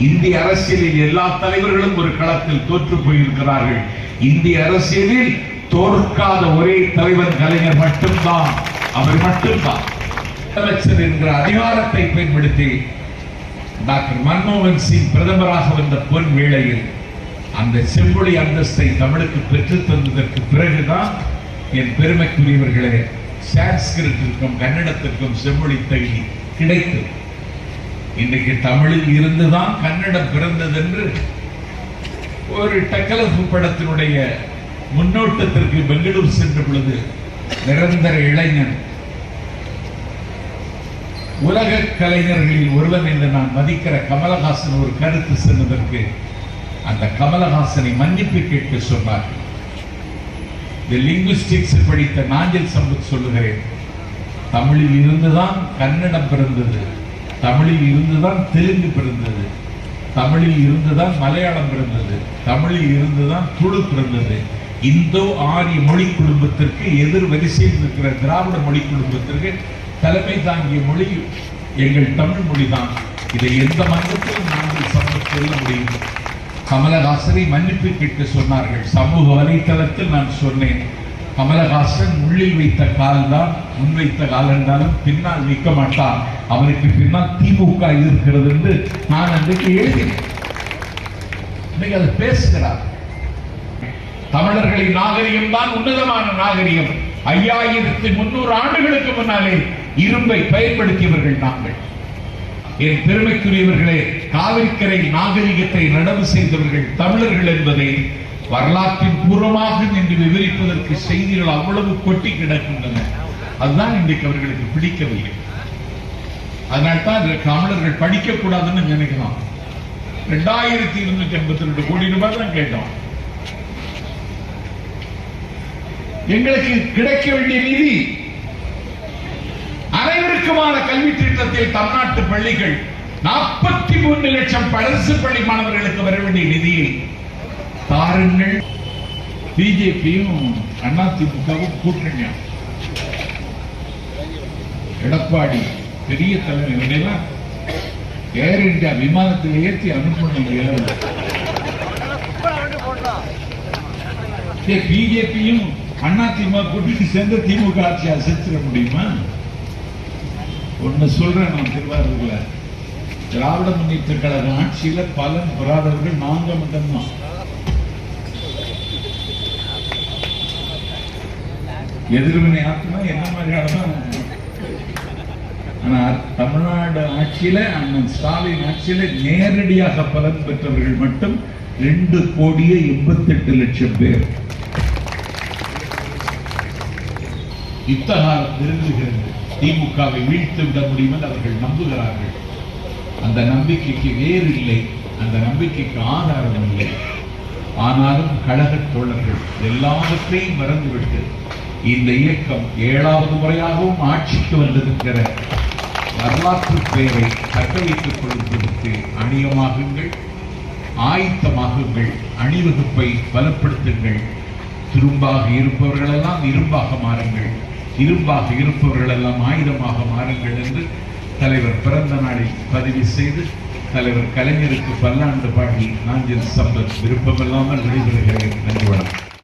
இந்திய அரசியலில் எல்லா தலைவர்களும் ஒரு களத்தில் தோற்று போயிருக்கிறார்கள். இந்திய அரசியலில் தோற்காத ஒரே தலைவர் கலைஞர் மட்டும்தான். அவர் மட்டும்தான். முதலமைச்சர் என்கிற அதிகாரத்தை பயன்படுத்தி டாக்டர் மன்மோகன் சிங் பிரதமராக வந்த பொன் வேளையில் அந்த செம்மொழி அந்தஸ்தை தமிழுக்கு பெற்று தந்ததற்கு பிறகுதான் என் பெருமைக்குரியவர்களே சான்ஸ்கிருத்திற்கும் கன்னடத்திற்கும் செம்மொழி தகுதி கிடைத்தது. இன்னைக்கு தமிழில் இருந்துதான் கன்னடம் பிறந்தது என்று ஒரு டக்கலப்பு படத்தினுடைய முன்னோட்டத்திற்கு பெங்களூர் சென்ற பொழுது நிரந்தர இளைஞன். உலக கலைஞர்களில் ஒருவன் என்று நான் மதிக்கிற கமலஹாசன் ஒரு கருத்து சொன்னதற்கு அந்த கமலஹாசனை மன்னிப்பு கேட்க சொன்னார். இந்த லிங்குஸ்டிக்ஸ் படித்த நாஞ்சில் சம்பத் சொல்லுகிறேன் தமிழில் இருந்துதான் கன்னடம் பிறந்தது. தமிழில் இருந்துதான் தெலுங்கு பிறந்தது. தமிழில் இருந்துதான் மலையாளம் பிறந்தது. தமிழில் இருந்துதான் துளு பிறந்தது. இந்தோ ஆரிய மொழி குடும்பத்திற்கு எதிர் வரிசையில் இருக்கிற திராவிட மொழி குடும்பத்திற்கு தலைமை தாங்கிய மொழி எங்கள் தமிழ் மொழிதான். இதை எந்த மன்றத்திலும் நாங்கள் சம்பத் சொல்ல முடியும். கமலஹாசனை மன்னிப்பு கேட்க சொன்னார்கள். சமூக வலைத்தளத்தில் நான் சொன்னேன். கமலஹாசன் உள்ளில் வைத்த கால் தான் முன் வைத்த கால் என்றாலும் பின்னால் நிற்க மாட்டான். அவருக்கு பின்னால் திமுக இருக்கிறது என்று நான் அன்றைக்கு எழுதினேன். இன்னைக்கு அதை பேசுகிறார். தமிழர்களின் நாகரிகம் தான் உன்னதமான நாகரிகம். ஐயாயிரத்தி முன்னூறு ஆண்டுகளுக்கு முன்னாலே இரும்பை பயன்படுத்தியவர்கள் நாங்கள். என் பெருமைக்குரியவர்களே காவிரிக்கரை நாகரிகத்தை நடவு செய்தவர்கள் தமிழர்கள் என்பதை வரலாற்றின் பூர்வமாக நின்று விவரிப்பதற்கு செய்திகள் அவ்வளவு கொட்டி கிடக்கின்றன. அதுதான் இன்றைக்கு அவர்களுக்கு பிடிக்கவில்லை. அதனால்தான் இந்த தமிழர்கள் படிக்கக்கூடாதுன்னு நினைக்கலாம். ரெண்டாயிரத்தி இருநூத்தி ஐம்பத்தி ரெண்டு கோடி ரூபாய் தான் கேட்டோம். எங்களுக்கு கிடைக்க வேண்டிய நிதி அனைவருக்குமான கல்வி திட்டத்தில் தமிழ்நாட்டு பள்ளிகள் நாற்பத்தி மூன்று லட்சம் அரசு பள்ளி மாணவர்களுக்கு வர வேண்டிய நிதியை பாருங்கள் பிஜேபியும் அண்ணா திமுகவும் கூட்டணி எடப்பாடி பெரிய தலைமை இவனையெல்லாம் ஏர் இந்தியா விமானத்தில் ஏற்றி அனுப்பணும் பிஜேபியும் அண்ணா திமுக கூட்டணி சேர்ந்து திமுக ஆட்சி அசைச்சிட முடியுமா? ஒண்ணு சொல்றேன் நான் திருவாரூர்ல. திராவிட முன்னேற்ற கழக ஆட்சியில பல பெறாதவர்கள் நாங்க மட்டும்தான். எதிர்வினை ஆத்மா என்ன மாதிரியான ஆனா தமிழ்நாடு ஆட்சியில அண்ணன் ஸ்டாலின் ஆட்சியில நேரடியாக பலன் பெற்றவர்கள் மட்டும் ரெண்டு கோடியே எண்பத்தெட்டு லட்சம் பேர். யுத்தகாலம் நெருங்குகிறது திமுகவை வீழ்த்து விட முடியும் என்று அவர்கள் நம்புகிறார்கள். அந்த நம்பிக்கைக்கு வேறு இல்லை. அந்த நம்பிக்கைக்கு ஆதாரம் இல்லை. ஆனாலும் கழகத் தோழர்கள் எல்லாவற்றையும் மறந்துவிட்டு இந்த இயக்கம் ஏழாவது முறையாகவும் ஆட்சிக்கு வந்திருக்கிற வரலாற்று பெயரை தக்க வைத்துக் கொள்வதற்கு அணியமாகுங்கள் ஆயத்தமாகுங்கள் அணிவகுப்பை பலப்படுத்துங்கள். திரும்பாக இருப்பவர்களெல்லாம் இரும்பாக மாறுங்கள். இரும்பாக இருப்பவர்களெல்லாம் ஆயுதமாக மாறுங்கள் என்று தலைவர் பிறந்த நாளில் பதிவு செய்து தலைவர் கலைஞருக்கு பல்லாண்டு பாடி நாஞ்சில் சம்பத் விருப்பமில்லாமல் விடைபெறுகிறேன். நன்றி வணக்கம்.